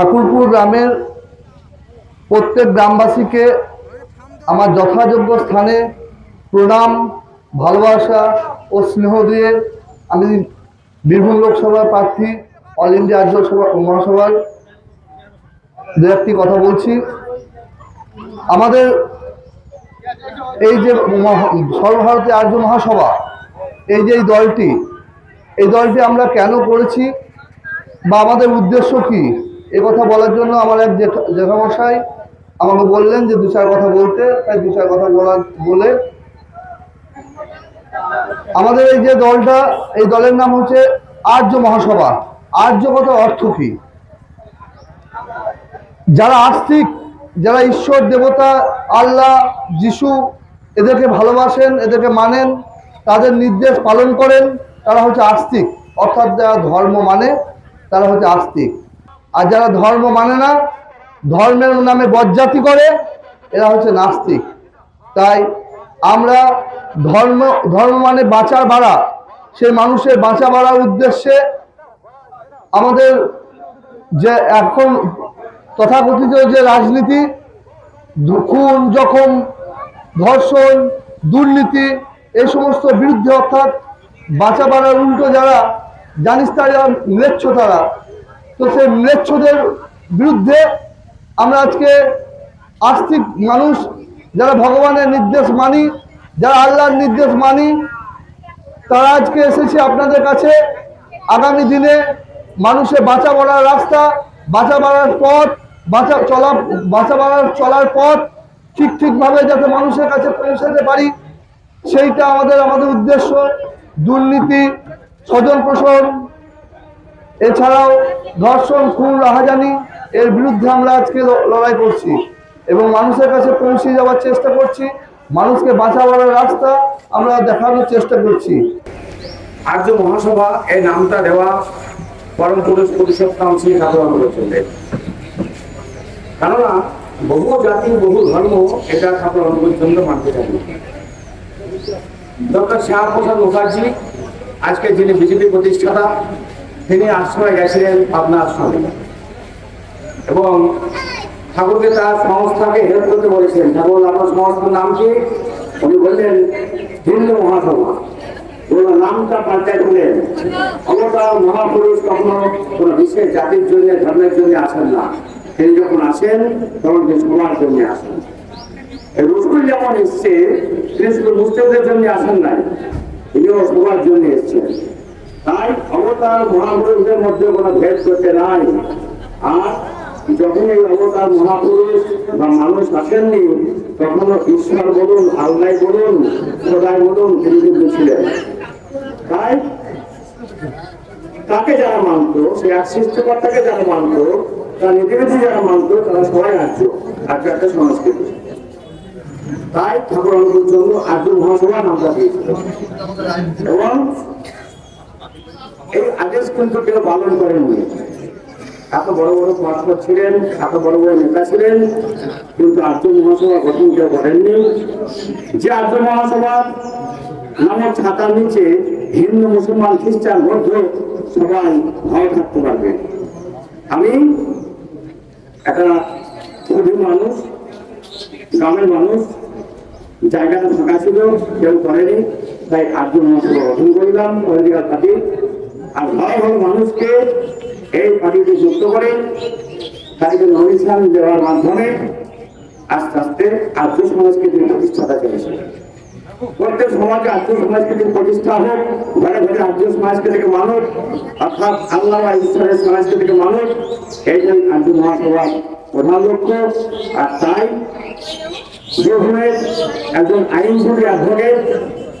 ঠাকুরপুর গ্রামের প্রত্যেক গ্রামবাসীকে আমার যথাযোগ্য স্থানে প্রণাম, ভালোবাসা ও স্নেহ দিয়ে আমি বীরভূম লোকসভার প্রার্থী, অল ইন্ডিয়া আর্য সভা মহাসভার দু একটি কথা বলছি। আমাদের এই যে সর্বভারতীয় আর্য মহাসভা, এই যে এই দলটি এই দলটি আমরা কেন করেছি বা আমাদের উদ্দেশ্য কি? এ কথা বলার জন্য আমার এক জেঠা- জেঠামশাই আমাকে বললেন যে দু চার কথা বলতে, তাই দু চার কথা বলার বলে আমাদের এই যে দলটা, এই দলের নাম হচ্ছে আর্য মহাসভা। আর্য কথা অর্থ কি? যারা আস্তিক, যারা ঈশ্বর, দেবতা, আল্লাহ, যিশু এদেরকে ভালোবাসেন, এদেরকে মানেন, তাদের নির্দেশ পালন করেন, তারা হচ্ছে আস্তিক। অর্থাৎ যারা ধর্ম মানে তারা হচ্ছে আস্তিক। আর যারা ধর্ম মানে না, ধর্মের নামে বজ্জাতি করে, এরা হচ্ছে নাস্তিক। তাই আমরা ধর্ম ধর্ম মানে বাঁচার বাড়া। সে মানুষের বাঁচা বাড়ার উদ্দেশ্যে আমাদের যে এখন তথাকথিত যে রাজনীতি, খুন, জখম, ধর্ষণ, দুর্নীতি, এই সমস্ত বিরুদ্ধে অর্থাৎ বাঁচা বাড়ার উল্টো যারা, জানিস তারা ম্লেচ্ছ তারা। তো সেই ম্লেচ্ছদের বিরুদ্ধে আমরা আজকে আস্তিক মানুষ, যারা ভগবানের নির্দেশ মানি, যারা আল্লাহর নির্দেশ মানি, তারা আজকে এসেছে আপনাদের কাছে। আগামী দিনে মানুষের বাঁচা বাড়ার রাস্তা, বাঁচা বাড়ার পথ, বাঁচা চলা, বাঁচা বাড়ার চলার পথ ঠিক ঠিকভাবে যাতে মানুষের কাছে পৌঁছাতে পারি, সেইটা আমাদের আমাদের উদ্দেশ্য। দুর্নীতি স্বজন পোষণ এছাড়াও ধর্ষণ, খুন, রাহাজানি এর বিরুদ্ধে আমরা আজকে লড়াই করছি এবং মানুষের কাছে পৌঁছে যাওয়ার চেষ্টা করছি। মানুষকে বাঁচাবার রাস্তা আমরা দেখানোর চেষ্টা করছি। আর্য মহাসভা এই নামটা দেওয়া পরম পুরুষ পুরুষোত্তম শ্রী ঠাকুর অনুকূলের কেননা, বহু জাতি, বহু ধর্ম এটা অনুকূল জন্য মানতে চান ডক্টর শ্যামপ্রসাদ মুখার্জি, আজকে যিনি বিজেপি প্রতিষ্ঠাতা তিনি আশ্রয় গেছিলেন পাবনা আশ্রমে এবং ঠাকুরকে তার সংস্থাকে হেল্প করতে বলেছেন। ঠাকুর আপনার সংস্থার নাম কি? উনি বললেন, হিন্দু মহাসভা। নামটা পাল্টাই দিলেন। অবতার মহাপুরুষ কখনো কোনো বিশেষ জাতির জন্য, ধর্মের জন্য আসেন না। তিনি যখন আসেন, তখন তিনি সবার জন্য আসেন। রসুল যেমন এসছে, তিনি শুধু মুসলিমদের জন্য আসেন নাই, তিনিও সবার জন্য এসছেন। তাই অবতার মহাপুরুষদের মধ্যে কোনো ভেদ করতে নাই। আর যখন এই অবতার মহাপুরুষ বা মানুষ আসেননি, তখনও ঈশ্বর বলুন, আল্লাহ বলুন, খোদাই বলুন, তিনি কিন্তু ছিলেন। তাই তাকে যারা মানতো, সে এক সৃষ্টিকর্তাকে যারা মানতো, তার নীতিবিধি যারা মানতো, তারা সবাই আর্য আর্য একটা সংস্কৃতি। তাই ঠাকুর জন্য আর্য মহাসভা নামটা দিয়েছিল। এবং এই আদেশ কিন্তু কেউ পালন করেননি এত বড় বড় পরাশর ছিলেন, এত বড় বড় নেতা ছিলেন, কিন্তু আর্য মহাসভা গঠন কেউ করেননি। যে আর্য মহাসভা নামক ছাতার নিচে হিন্দু, মুসলমান, খ্রিস্টান, বৌদ্ধ সবাই ভালো থাকতে পারবে। আমি একটা ক্ষুদ্র মানুষ, গ্রামের মানুষ, জায়গাটা ফাঁকা ছিল, কেউ করেনি, তাই আর্য মহাসভা গঠন করলাম পলিটিক্যাল পার্টি আর ভয় ভালো মানুষকে এই পার্টিতে যুক্ত করে তাদেরকে নমিশন দেওয়ার মাধ্যমে আস্তে আস্তে আর্য সংস্কৃতির প্রতিষ্ঠাতা চলেছে প্রত্যেক সমাজে আর্য সংস্কৃতির প্রতিষ্ঠা হোক, ঘরে ঘরে আর্য সংস্কৃতিকে মানুষ, অর্থাৎ আল্লাহ ঈশ্বরের সংস্কৃতিকে মানুষ, এই জন্য আর্য মহাসভার প্রধান লক্ষ্য, আর তাই একজন আইনজীবী অ্যাডভোকেট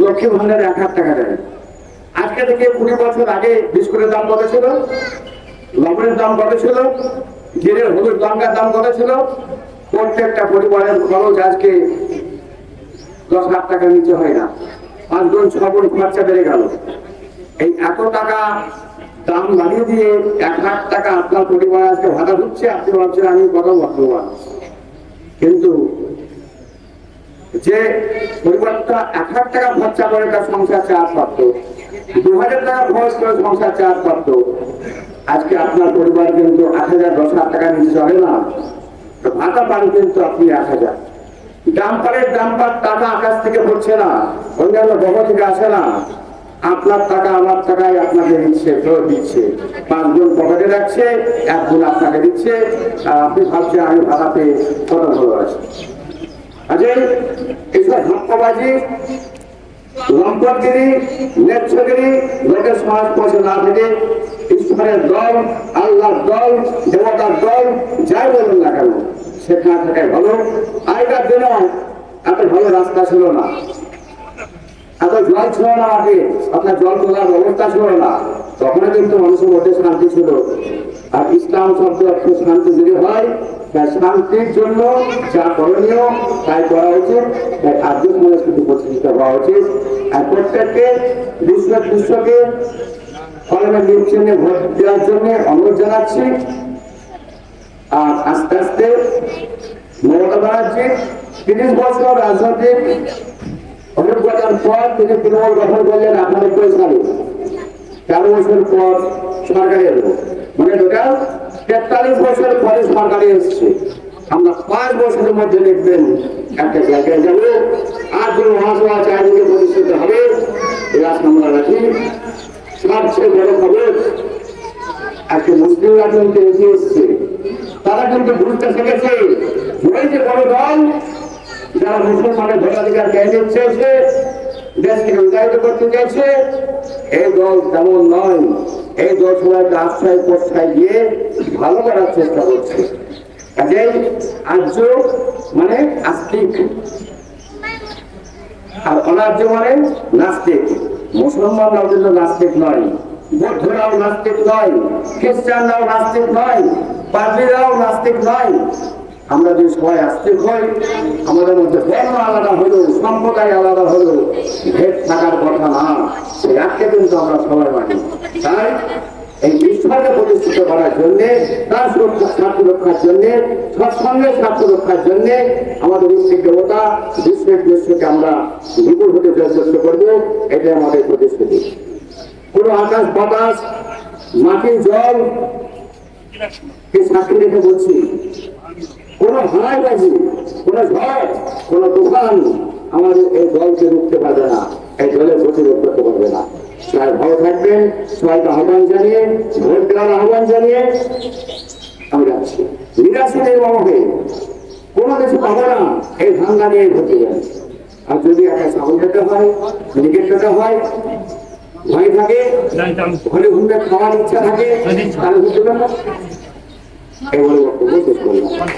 লক্ষ্মী ভান্ডারে এক হাজার টাকা দেয়। আজকে থেকে কুড়ি বছর আগে বিস্কুটের দাম কত ছিল? লবণের দাম কত ছিল? জিরের হলুদ লঙ্কার দাম কত ছিল? প্রত্যেকটা পরিবারের খরচ আজকে দশ লাখ টাকার নিচে হয় না। পাঁচজন গুণ ছ গুণ খরচা বেড়ে গেল। এই এত টাকা দাম বাড়িয়ে দিয়ে এক লাখ টাকা আপনার পরিবার আজকে ভাড়া ঢুকছে আপনি ভাবছেন আমি কত ভাগ্যবান কিন্তু যে পরিবারটা এক লাখ টাকা খরচা করে তার সংসার চার পারত, দু হাজার টাকা খরচ করে সংসার চার পারত। আজকে আপনার পরিবার কিন্তু আট হাজার, দশ হাজার টাকা নিচে চলে না। ভাতা পান কিন্তু আপনি এক হাজার। ডাম্পারের ডাম্পার টাকা আকাশ থেকে পড়ছে না, অন্যান্য বহ থেকে আসে না। আপনার টাকা, আমার টাকায় আপনাকে দিচ্ছে, ফেরত দিচ্ছে। পাঁচজন পকেটে রাখছে একজন আপনাকে দিচ্ছে। আপনি ভাবছেন, আমি ভাড়া পেয়ে কত ভালো আছি ভালো। আগেকার দিনেও এত ভালো রাস্তা ছিল না। এত জল ছিল আগে, আপনার জল তোলার ব্যবস্থা ছিল না। তখন কিন্তু মানুষের মধ্যে শান্তি ছিল। আর ইসলাম শব্দ শান্তি যদি হয় তাই শান্তির জন্য যা করণীয়, তাই করা উচিত। তাই আর্য সমাজ কিন্তু প্রতিষ্ঠিত হওয়া উচিত। আর প্রত্যেককে বিশ্ব বিশ্বকে কলমের নির্বাচনে ভোট দেওয়ার জন্য অনুরোধ জানাচ্ছি। আর আস্তে আস্তে মমতা ব্যানার্জি তিরিশ বছর রাজনৈতিক অভিজ্ঞতার পর তিনি তৃণমূল গঠন করলেন আটানব্বই সালে তেরো বছর পর সরকারে এলো মানে টোটাল তেতাল্লিশ বছর পরে সরকারে এসছে। আমরা পাঁচ বছরের মধ্যে দেখবেন একটা জায়গায় যাব, আর যে মহাসভা চারিদিকে প্রতিষ্ঠিত হবে এরা আমরা রাখি। সবচেয়ে বড় খবর আজকে মুসলিমরা কিন্তু এগিয়ে এসছে। তারা কিন্তু বুঝতে শিখেছে। ওই যে বড় দল, যারা মুসলমানের ভোটাধিকার কেন্দ্র চেয়েছে, দেশকে উন্নয়িত করতে চাইছে এই দল তেমন নয়। এই সবাইকে আশ্রয় প্রশ্রয় দিয়ে ভালো করার চেষ্টা করছে। কাজেই আর্য মানে আস্তিক। আর অনার্য মানে নাস্তিক। মুসলমানরাও কিন্তু নাস্তিক নয়, বৌদ্ধরাও নাস্তিক নয়, খ্রিস্টানরাও নাস্তিক নয়, পাদ্রীরাও নাস্তিক নয়। আমরা যে সবাই আস্তিক হই, আমাদের মধ্যে বর্ণ আলাদা হলো, সম্প্রদায় আলাদা হলো, ভেদ থাকার কথা না। সেই এককে কিন্তু আমরা সবাই মানি। তাই এই ঈশ্বরকে প্রতিষ্ঠিত করার জন্য, তার সুরক্ষা, স্বার্থ রক্ষার জন্য সৎসঙ্গের স্বার্থ রক্ষার জন্য আমাদের ইষ্টিক দেবতা বিশ্বের বিশ্বকে আমরা বিপুল হতে যথেষ্ট করব এটা আমাদের প্রতিশ্রুতি। কোনো আকাশ, বাতাস, মাটির জল সাক্ষী রেখে বলছি, কোনো হানাই বাজি কোনো ঝড়, কোনো তুফান আমাদের এই দলকে রুখতে পারবে না, এই দলের প্রতিরোধ করতে পারবে না। সবাই ভালো থাকবেন, সবাইকে আহ্বান জানিয়ে, ভোট দেওয়ার আহ্বান জানিয়ে আমি যাচ্ছি। নিরাশি নেই বাবাকে কোনো কিছু পাবো না, এই ধান্দা নিয়ে ঘুরতে যাবে আর যদি একটা ছাগল খেতে হয় ক্রিকেট খেতে হয়, ভয় থাকে ঘরে ঘুরতে খাওয়ার ইচ্ছা থাকে, তাহলে ঘুরতে পারবে বলে বক্তব্য শেষ করলাম।